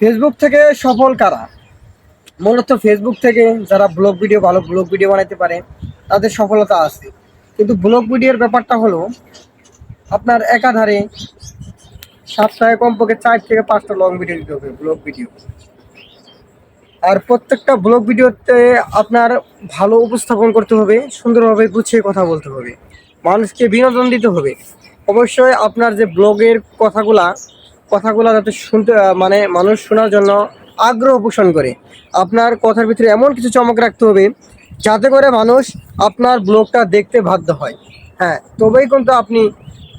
Facebook থেকে সফল কারা? মূলত ফেসবুক থেকে যারা ব্লগ ভিডিও ভালো ব্লগ ভিডিও বানাতে পারে, তাদের সফলতা আছে। কিন্তু ব্লগ ভিডিওর ব্যাপারটা হলো, আপনার একাধারে সপ্তাহে কমপক্ষে চার থেকে পাঁচটা লং ভিডিও দিতে হবে ব্লগ ভিডিও আর প্রত্যেকটা ব্লগ ভিডিওতে আপনার ভালো উপস্থাপন করতে হবে, সুন্দরভাবে গুছিয়ে কথা বলতে হবে। মানুষকে বিনোদন দিতে হবে। অবশ্যই আপনার যে ব্লগের কথাগুলা কথাগুলা যাতে শুনতে মানে মানুষ শোনার জন্য আগ্রহ পোষণ করে। আপনার কথার ভিতরে এমন কিছু চমক রাখতে হবে, যাতে করে মানুষ আপনার ব্লগটা দেখতে বাধ্য হয়। হ্যাঁ তবেই কিন্তু আপনি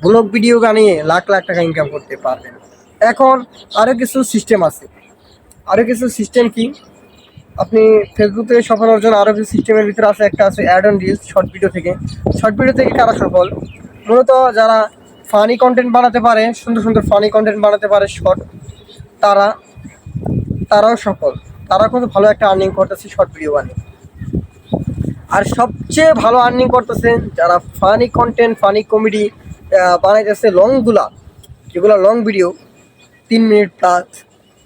ব্লগ, ভিডিও বানিয়ে লাখ লাখ টাকা ইনকাম করতে পারবেন। এখন আরও কিছু সিস্টেম আছে। আরও কিছু সিস্টেম কি? আপনি ফেসবুক সফল অর্জন আরও কিছু সিস্টেমের ভিতরে আছে। একটা আছে add on reels short video থেকে। শর্ট ভিডিও থেকে কারা সফল? মূলত যারা ফানি কন্টেন্ট বানাতে পারে, সুন্দর সুন্দর ফানি কন্টেন্ট বানাতে পারে শর্ট তারা, তারাও সফল। তারা কিন্তু ভালো একটা আর্নিং করতেছে শর্ট ভিডিও বানিয়ে। আর সবচেয়ে ভালো আর্নিং করতেছে যারা ফানি কন্টেন্ট ফানি কমেডি বানাইতেছে লংগুলা যেগুলো লং ভিডিও তিন মিনিট প্লাস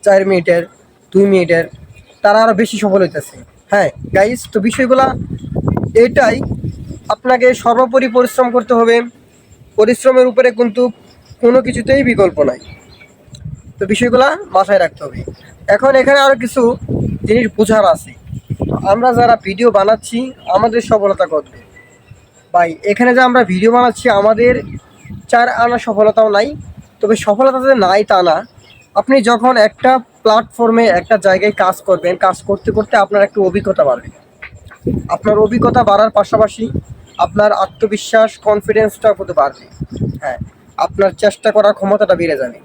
চার মিনিটের দুই মিনিটের তারা আরও বেশি সফল হইতেছে। হ্যাঁ গাইজ তো বিষয়গুলা এটাই। আপনাকে সর্বোপরি পরিশ্রম করতে হবে। পরিশ্রমের উপরে কিন্তু কোনো কিছুতেই বিকল্প নাই। তো বিষয়গুলা মাথায় রাখতে হবে। এখন এখানে আরও কিছু জিনিস বোঝার আছে। আমরা যারা ভিডিও বানাচ্ছি, আমাদের সফলতা কত ভাই, এখানে যে আমরা ভিডিও বানাচ্ছি, আমাদের চার আনা সফলতাও নাই। তবে সফলতা যে নাই তা না। আপনি যখন একটা প্ল্যাটফর্মে একটা জায়গায় কাজ করবেন, কাজ করতে করতে আপনার একটু অভিজ্ঞতা বাড়বে। আপনার অভিজ্ঞতা বাড়ার পাশাপাশি আপনার আত্মবিশ্বাস কনফিডেন্সটা কত বাড়বে হ্যাঁ আপনার চেষ্টা করার ক্ষমতাটা বেড়ে যাবে।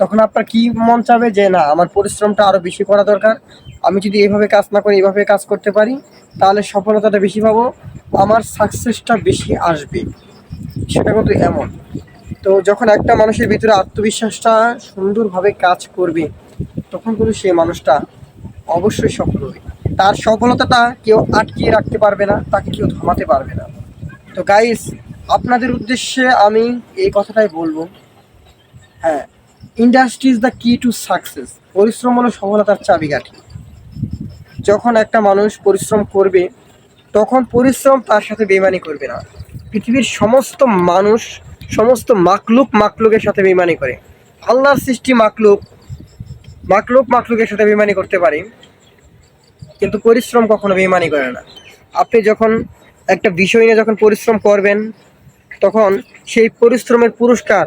তখন আপনার কি মন চাবে যে, না, আমার পরিশ্রমটা আরও বেশি করা দরকার। আমি যদি এইভাবে কাজ না করে এইভাবে কাজ করতে পারি, তাহলে সফলতাটা বেশি পাবো। আমার সাকসেসটা বেশি আসবে। সেটা কিন্তু এমন। তো যখন একটা মানুষের ভিতরে আত্মবিশ্বাসটা সুন্দরভাবে কাজ করবে, তখন কিন্তু সেই মানুষটা অবশ্যই সফল হবে। তার সফলতাটা কেউ আটকিয়ে রাখতে পারবে না, তাকে কেউ থামাতে পারবে না। তো গাইস আপনাদের উদ্দেশ্যে আমি এই কথাটাই বলব। হ্যাঁ industry is the key to success পরিশ্রম হলো সফলতার চাবিকাঠি। যখন একটা মানুষ পরিশ্রম করবে, তখন পরিশ্রম তার সাথে বেমানি করবে না। পৃথিবীর সমস্ত মানুষ, সমস্ত মাকলুক মাকলুকের সাথে বেমানি করে। আল্লাহর সৃষ্টি মাকলুক মাকলুক মাকলুকের সাথে বেমানি করতে পারে। কিন্তু পরিশ্রম কখনো বেমানি করে না। আপনি যখন একটা বিষয় নিয়ে যখন পরিশ্রম করবেন, তখন সেই পরিশ্রমের পুরস্কার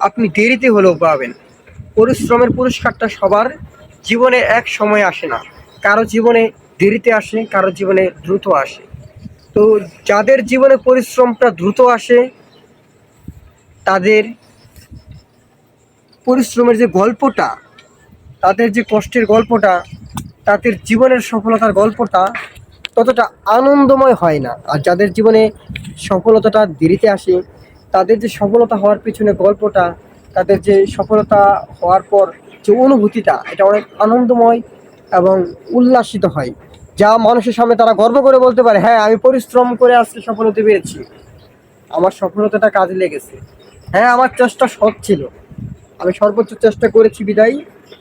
আপনি দেরিতে হলেও পাবেন। পরিশ্রমের পুরস্কারটা সবার জীবনে এক সময় আসে না। কারও জীবনে দেরিতে আসে, কারও জীবনে দ্রুত আসে। তো যাদের জীবনে পরিশ্রমটা দ্রুত আসে, তাদের পরিশ্রমের যে গল্পটা, তাদের যে কষ্টের গল্পটা, তাদের জীবনের সফলতার গল্পটা ততটা আনন্দময় হয় না। আর যাদের জীবনে সফলতাটা দেরিতে আসে, তাদের যে সফলতা হওয়ার পিছনে গল্পটা, তাদের যে সফলতা হওয়ার পর যে অনুভূতিটা, এটা অনেক আনন্দময় এবং উল্লাসিত হয়। যা মানুষের সামনে তারা গর্ব করে বলতে পারে হ্যাঁ আমি পরিশ্রম করে আজকে সফলতা পেয়েছি। আমার সফলতাটা কাজে লেগেছে। হ্যাঁ আমার চেষ্টা সৎ ছিল। আমি সর্বোচ্চ চেষ্টা করেছি বিদায়।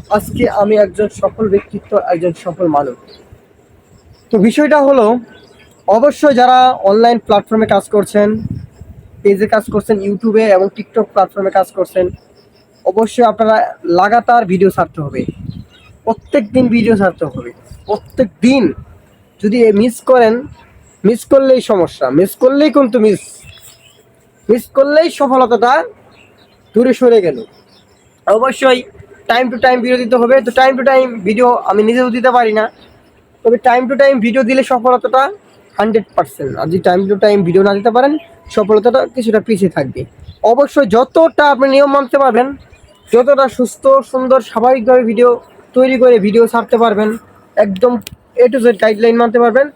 আজকে আমি একজন সফল ব্যক্তিত্ব, একজন সফল মানুষ তো বিষয়টা হলো, অবশ্যই যারা অনলাইন প্ল্যাটফর্মে কাজ করছেন পেজে কাজ করছেন ইউটিউবে এবং টিকটক প্ল্যাটফর্মে কাজ করছেন, অবশ্যই আপনারা লাগাতার ভিডিও ছাড়তে হবে। প্রত্যেক দিন ভিডিও ছাড়তে হবে। প্রত্যেক দিন যদি মিস করেন মিস করলেই সমস্যা মিস করলেই কিন্তু মিস মিস করলেই সফলতাটা দূরে সরে গেল। অবশ্যই টাইম টু টাইম ভিডিও দিতে হবে। তো টাইম টু টাইম ভিডিও আমি নিজেও দিতে পারি না। তবে টাইম টু টাইম ভিডিও দিলে সফলতাটা হান্ড্রেড পার্সেন্ট আর যদি টাইম টু টাইম ভিডিও না দিতে পারেন, সফলতাটা কিছুটা পিছিয়ে থাকবে। অবশ্যই যতটা আপনি নিয়ম মানতে পারবেন, যতটা সুস্থ, সুন্দর, স্বাভাবিকভাবে ভিডিও তৈরি করে ভিডিও ছাড়তে পারবেন, একদম এ টু জেড গাইডলাইন মানতে পারবেন,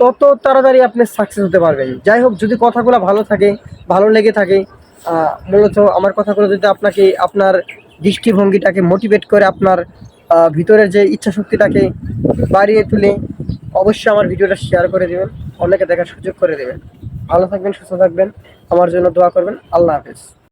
তত তাড়াতাড়ি আপনি সাকসেস হতে পারবেন। যাই হোক, যদি কথাগুলো ভালো থাকে, ভালো লেগে থাকে মূলত আমার কথাগুলো যদি আপনাকে, আপনার দৃষ্টিভঙ্গিটাকে মোটিভেট করে আপনার ভিতরের যে ইচ্ছা শক্তিটাকে বাড়িয়ে তুলে অবশ্যই আমার ভিডিওটা শেয়ার করে দেবেন। অনেকে দেখার সুযোগ করে দেবেন। ভালো থাকবেন, সুস্থ থাকবেন। আমার জন্য দোয়া করবেন। আল্লাহ হাফেজ।